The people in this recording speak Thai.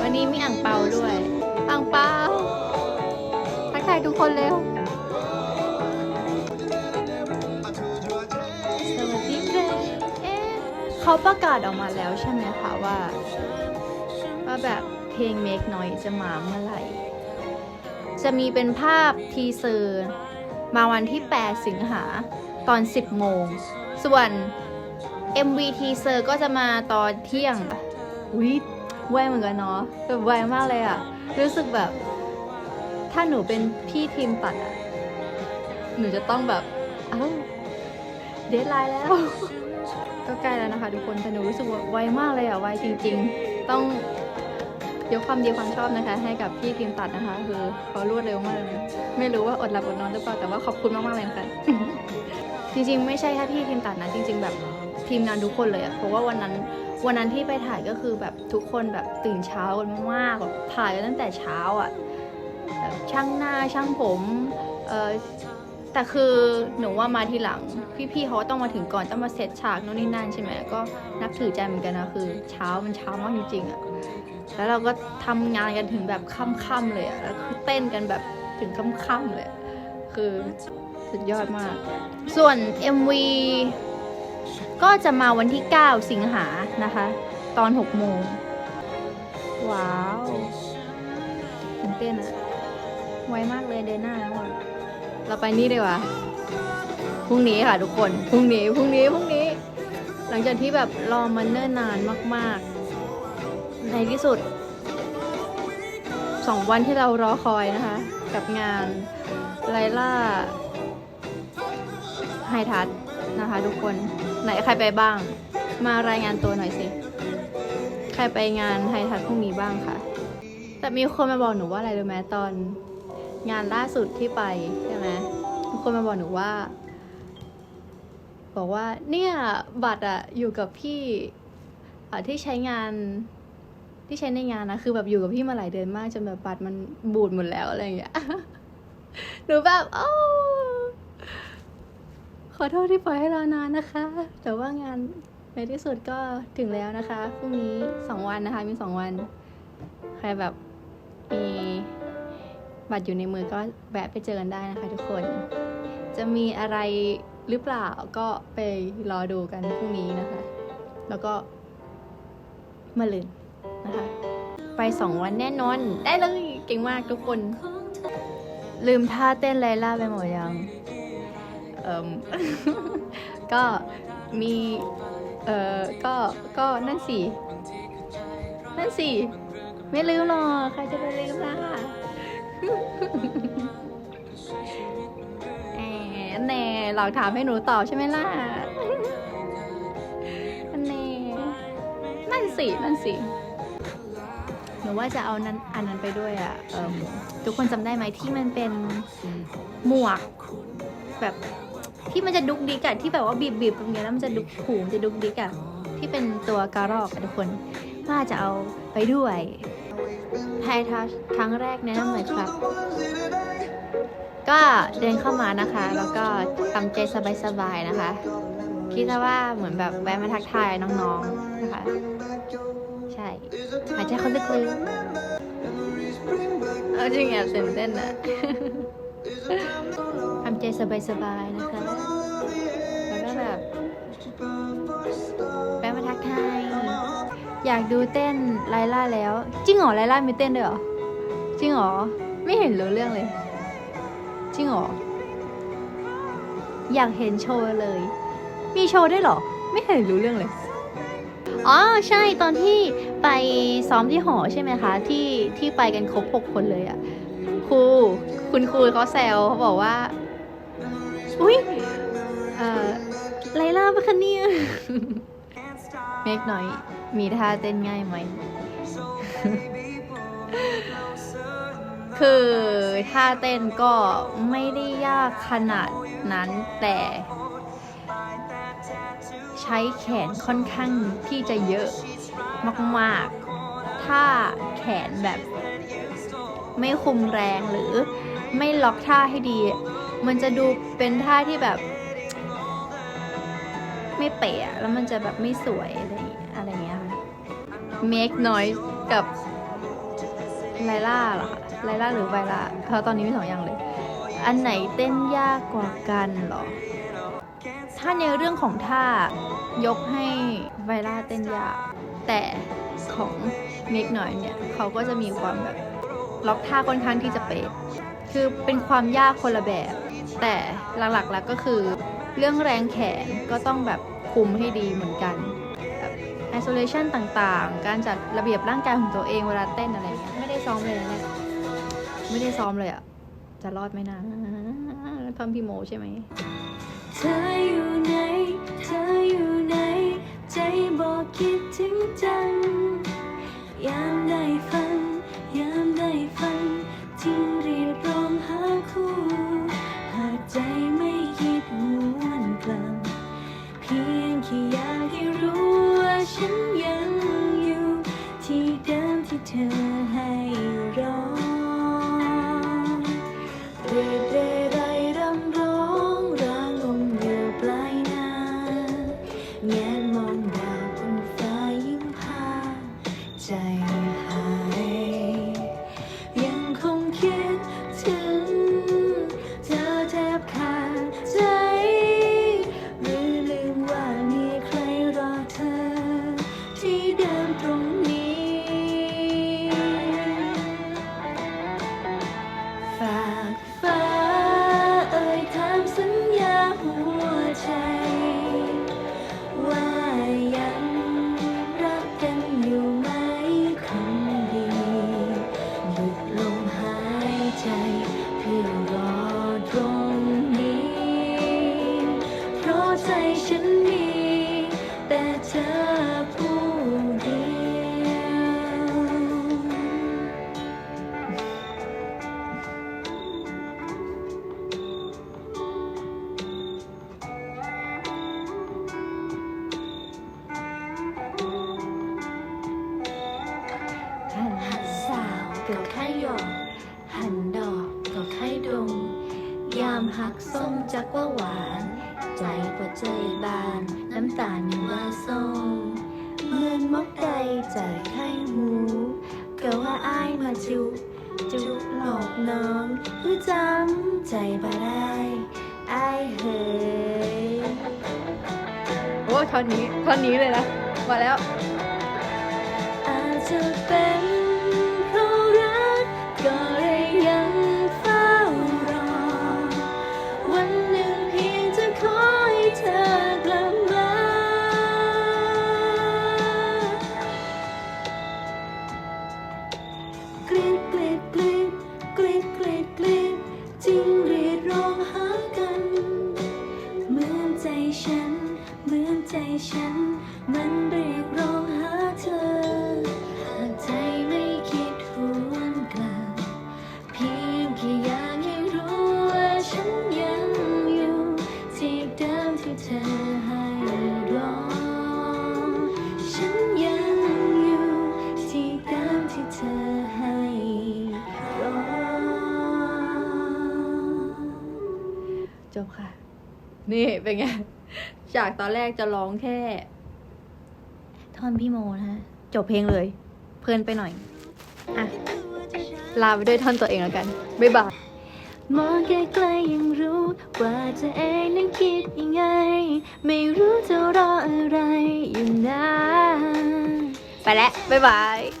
วันนี้มีอ่างเปาด้วยอ่างเปาทักทายทุกคนเร็ว สวัสดีครับเอ๊ะเขาประกาศออกมาแล้วใช่ไหมคะว่า ว่าแบบเพลง Make Noise จะมาเมื่อไหร่ จะมีเป็นภาพทีเซอร์ มาวันที่ 8 สิงหาตอน 10 โมง ส่วน MV ทีเซอร์ก็จะมาตอนเที่ยงวิไวเหมือนกันเนาะแบบไวมากเลยอะรู้สึกแบบ ถ้าหนูเป็นพี่ทีมตัดอะหนูจะต้องแบบเอ้าเดทไลน์แล้ว ก็ใกล้แล้วนะคะทุกคนแต่หนูรู้สึกว่าไวมากเลยอะไวจริง ๆ ต้องยกความดีความชอบนะคะ ให้กับพี่ทีมตัดนะคะ คือเขารวดเร็วมากเลยไม่รู้ว่าอดหลับอดนอนหรือเปล่าแต่ว่าขอบคุณมากๆเลยนะคะจริง ๆ ไม่ใช่แค่พี่ทีมตัดนะจริง ๆ แบบ ทีมงานทุกคนเลยอะเพราะว่าวันนั้นวันนั้นที่ไปถ่ายก็คือแบบทุกคนแบบตื่นเช้ากันมากแบบถ่ายกันตั้งแต่เช้าอะแบบช่างหน้าช่างผมเออแต่คือหนูว่ามาทีหลัง พี่ๆเขาต้องมาถึงก่อนต้องมาเซตฉากนู่นนี่นั่นใช่ไหมก็นับถือใจเหมือนกันนะคือ เช้ามันเช้ามากจริงๆอะแล้วเราก็ทำงานกันถึงแบบค่ำๆเลยอะแล้วคือเต้นกันแบบถึงค่ำๆเลย คือสุดยอดมาก ส่วน MV ก็จะมาวันที่ 9 สิงหานะคะ ตอน 6 โมง ว้าวตื่นเต้นอะไวมากเลยเดือนหน้าแล้วอะเราไปนี่ดีกว่าพรุ่งนี้ค่ะทุกคนพรุ่งนี้พรุ่งนี้พรุ่งนี้ หลังจากที่แบบรอมันเนิ่นนานมาก ๆ ในที่สุดสองวันที่เรารอคอยนะคะ กับงานไลล่าไฮทัชนะคะทุกคน ไหนใครไปบ้าง มารายงานตัวหน่อยสิ ใครไปงานไฮทัชพรุ่งนี้บ้างคะแต่มีคนมาบอกหนูว่าอะไรรู้ไหมตอน งานล่าสุดที่ไปใช่ไหมมีคนมาบอกหนูว่า บอกว่า เนี่ยบัตรอะอยู่กับพี่อะที่ใช้งานที่ใช้ในงานนะคือแบบอยู่กับพี่มาหลายเดือนมากจนแบบบัตรมันบูดหมดแล้วอะไรอย่างเงี้ยหนูแบบโอ้ อโทษที่ปล่อยให้รอนานนะคะ แต่ว่างานในที่สุดก็ถึงแล้วนะคะพรุ่งนี้สองวันนะคะมีสองวัน ใครแบบมีบัตรอยู่ในมือก็แวะไปเจอกันได้นะคะทุกคน จะมีอะไรหรือเปล่าก็ไปรอดูกันพรุ่งนี้นะคะ แล้วก็มาลืนนะคะ ไปสองวันแน่นอน ได้เลย เก่งมากทุกคน ลืมท่าเต้นไลล่าไปหมดยัง ก็มีเออก็ก็นั่นสินั่นสิไม่ลืมหรอกใครจะไปลืมล่ะแอนแน่หลอกถามให้หนูตอบใช่ไหมล่ะอันแน่นั่นสินั่นสิหนูว่าจะเอานั้นอันนั้นไปด้วยอะทุกคนจำได้ไหมที่มันเป็นหมวกแบบ ที่มันจะดุกดิกอะที่แบบว่าบีบบีบๆตรงเนี้ยแล้วมันจะดุกหูมันจะดุกดิกอะที่เป็นตัวกระรอกอะทุกคนว่าจะเอาไปด้วยไททัชครั้งแรกแนะนำหน่อยครับ ก็เดินเข้ามานะคะ แล้วก็ทำใจสบายๆนะคะ คิดว่าเหมือนแบบแวะมาทักทายน้องๆนะคะ ใช่หายใจเขาลึกๆเอาจริงแอบตื่นเต้นอะ ใจสบายๆนะคะ แล้วก็แบบแวะมาทักทายอยากดูเต้นไลล่าแล้ว จริงเหรอไลล่ามีเต้นด้วยเหรอ จริงเหรอ ไม่เห็นรู้เรื่องเลย จริงเหรอ อยากเห็นโชว์เลย มีโชว์ด้วยเหรอ ไม่เห็นรู้เรื่องเลยอ๋อใช่ตอนที่ไปซ้อมที่หอใช่ไหมคะ ที่ที่ไปกันครบหกคนเลยอะครูคุณครูเขาแซวเขาบอกว่า อุ้ยเอ่อไลล่าปะคะเนี่ยเมกหน่อย มีท่าเต้นง่ายไหม คือท่าเต้นก็ไม่ได้ยากขนาดนั้นแต่ ใช้แขนค่อนข้างที่จะเยอะมากๆ ถ้าแขนแบบ ไม่คุมแรงหรือไม่ล็อกท่าให้ดี มันจะดูเป็นท่าที่แบบ ไม่เป๊ะแล้วมันจะแบบไม่สวยอะไรอย่างเงี้ยอะไรเงี้ยค่ะ make noise กับไลล่าเหรอคะไลล่าหรือไวล่าเพราะตอนนี้มีสองอย่างเลย อันไหนเต้นยากกว่ากันเหรอ ถ้าในเรื่องของท่ายกให้ไวล่าเต้นยาก แต่ของเมกหน่อยเนี่ยเขาก็จะมีความแบบล็อกท่าค่อนข้างที่จะเป๊ะคือเป็นความยากคนละแบบ แต่หลักๆแล้วก็คือเรื่องแรงแขนก็ต้องแบบคุมให้ดีเหมือนกันแบบ isolation ต่างๆ การจัดระเบียบร่างกายของตัวเองเวลาเต้นอะไรเงี้ยไม่ได้ซ้อมเลยนะเนี่ยไม่ได้ซ้อมเลยอะจะรอดไหมนะทำพี่โมใช่ไหม ใส้มจักว่าหวาน ใจก็เจยบาน น้ำตาลยังว่าส้มเหมือนมกใดใจไข่หมูก็ว่าอายมาจุ จุหลอกน้องคือจำใจบ่ได้อายเฮ้ยโอ้ท่อนนี้ท่อนนี้เลยนะมาแล้วอาจจะเป็น บค่ะ นี่เป็นไงจากตอนแรกจะร้องแค่ ท่อนพี่โมนะฮะ จบเพลงเลย เพลินไปหน่อย อะ ลาไปด้วยท่อนตัวเองแล้วกัน บ๊ายบายมองไกลๆยังรู้ว่าเธอเองนั้นคิดยังไง ไม่รู้จะรออะไรอยู่นะ ไปแล้ว บ๊ายบาย